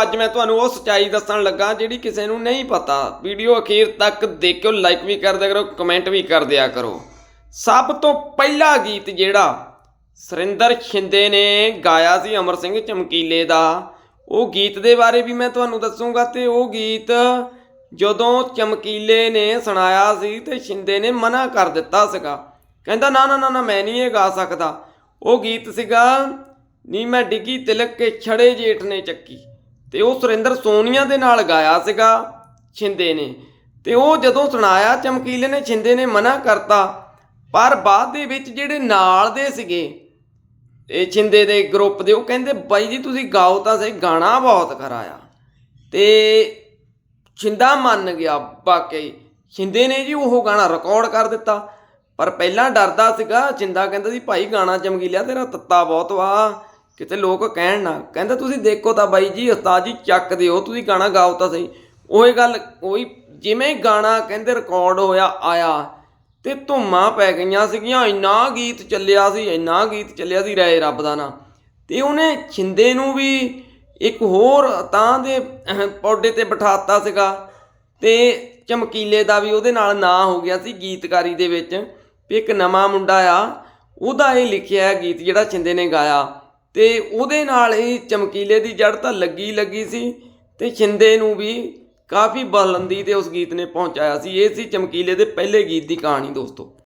ਅੱਜ ਮੈਂ ਤੁਹਾਨੂੰ ਉਹ ਸਚਾਈ ਦੱਸਣ ਲੱਗਾ ਜਿਹੜੀ ਕਿਸੇ ਨੂੰ ਨਹੀਂ ਪਤਾ। ਵੀਡੀਓ ਅਖੀਰ ਤੱਕ ਦੇਖਿਓ ਲਾਈਕ ਵੀ ਕਰ ਦਿਆ ਕਰੋ ਕਮੈਂਟ ਵੀ ਕਰ ਦਿਆ ਕਰੋ। ਸਭ ਤੋਂ ਪਹਿਲਾ ਗੀਤ ਜਿਹੜਾ ਸੁਰਿੰਦਰ ਛਿੰਦੇ ਨੇ ਗਾਇਆ ਸੀ ਅਮਰ ਸਿੰਘ ਚਮਕੀਲੇ ਦਾ, ਉਹ ਗੀਤ ਦੇ ਬਾਰੇ ਵੀ ਮੈਂ ਤੁਹਾਨੂੰ ਦੱਸੂਗਾ ਤੇ ਉਹ ਗੀਤ ਜਦੋਂ ਚਮਕੀਲੇ ਨੇ ਸੁਣਾਇਆ ਸੀ ਤੇ ਛਿੰਦੇ ਨੇ ਮਨਾ ਕਰ ਦਿੱਤਾ ਸੀਗਾ। ਕਹਿੰਦਾ ਨਾ ਨਾ ਨਾ, ਮੈਂ ਨਹੀਂ ਇਹ ਗਾ ਸਕਦਾ। ਉਹ ਗੀਤ ਸੀਗਾ, ਨੀ ਮੈਂ ਡਿੱਗੀ ਤਿਲਕ ਕੇ ਛੜੇ ਜੇਠ ਨੇ ਚੱਕੀ। ਤੇ ਉਹ ਸੁਰਿੰਦਰ ਸੋਨੀਆ ਦੇ ਨਾਲ ਗਾਇਆ ਸੀਗਾ, ਛਿੰਦੇ ਨੇ। ਤੇ ਉਹ ਜਦੋਂ ਸੁਣਾਇਆ, ਚਮਕੀਲੇ ਨੇ, ਛਿੰਦੇ ਨੇ ਮਨਾ ਕਰਤਾ। ਪਰ ਬਾਅਦ ਦੇ ਵਿੱਚ ਜਿਹੜੇ ਨਾਲ ਦੇ ਸੀਗੇ, ਇਹ ਛਿੰਦੇ ਦੇ ਗਰੁੱਪ ਦੇ, ਉਹ ਕਹਿੰਦੇ, ਬਾਈ ਜੀ, ਤੁਸੀਂ ਗਾਓ ਤਾਂ ਸਹੀ, ਗਾਣਾ ਬਹੁਤ ਖਰਾਇਆ ਤੇ ਛਿੰਦਾ ਮੰਨ ਗਿਆ, ਵਾਕਈ, ਛਿੰਦੇ ਨੇ ਜੀ, ਉਹ ਗਾਣਾ ਰਿਕਾਰਡ ਕਰ ਦਿੱਤਾ। ਪਰ ਪਹਿਲਾਂ ਡਰਦਾ ਸੀਗਾ, ਛਿੰਦਾ ਕਹਿੰਦਾ ਸੀ, ਭਾਈ, ਗਾਣਾ ਚਮਕੀਲਿਆ ਤੇਰਾ, ਤੱਤਾ ਬਹੁਤ ਵਾ। ਕਿਤੇ ਲੋਕ ਕਹਿਣ ਨਾ। ਕਹਿੰਦਾ ਤੁਸੀਂ ਦੇਖੋ ਤਾਂ ਬਾਈ ਜੀ ਉਸਤਾਦ ਜੀ ਚੱਕ ਦਿਓ ਤੁਸੀਂ ਗਾਣਾ ਗਾਓ ਤਾਂ ਸਹੀ। ਉਹੀ ਗੱਲ ਉਹੀ ਜਿਵੇਂ ਗਾਣਾ ਕਹਿੰਦੇ ਰਿਕਾਰਡ ਹੋਇਆ ਆਇਆ ਤੇ ਧੁੰਮਾਂ ਪੈ ਗਈਆਂ ਸੀਗੀਆਂ ਇੰਨਾ ਗੀਤ ਚੱਲਿਆ ਸੀ ਇੰਨਾ ਗੀਤ ਚੱਲਿਆ ਸੀ ਰਾਏ ਰੱਬ ਦਾ ਨਾਂ। ਤੇ ਉਹਨੇ ਛਿੰਦੇ ਨੂੰ ਵੀ ਇੱਕ ਹੋਰ ਤਾਂ ਦੇ ਅਹ, ਪੌਡੇ ਤੇ ਬਿਠਾਤਾ ਸੀਗਾ ਤੇ ਚਮਕੀਲੇ ਦਾ ਵੀ ਉਹਦੇ ਨਾਲ ਨਾਂ ਹੋ ਗਿਆ ਸੀ ਗੀਤਕਾਰੀ ਦੇ ਵਿੱਚ ਵੀ ਇੱਕ ਨਵਾਂ ਮੁੰਡਾ ਆ ਉਹਦਾ ਇਹ ਲਿਖਿਆ ਗੀਤ ਜਿਹੜਾ ਛਿੰਦੇ ਨੇ ਗਾਇਆ। ਤੇ ਉਹਦੇ ਨਾਲ ਹੀ ਚਮਕੀਲੇ ਦੀ ਜੜ ਤਾਂ ਲੱਗੀ ਲੱਗੀ ਸੀ ਤੇ ਛਿੰਦੇ ਨੂੰ ਵੀ ਕਾਫੀ ਬੁਲੰਦੀ ਤੇ ਉਸ ਗੀਤ ਨੇ ਪਹੁੰਚਾਇਆ ਸੀ। ਇਹ ਸੀ ਚਮਕੀਲੇ ਦੇ ਪਹਿਲੇ ਗੀਤ ਦੀ ਕਹਾਣੀ ਦੋਸਤੋ।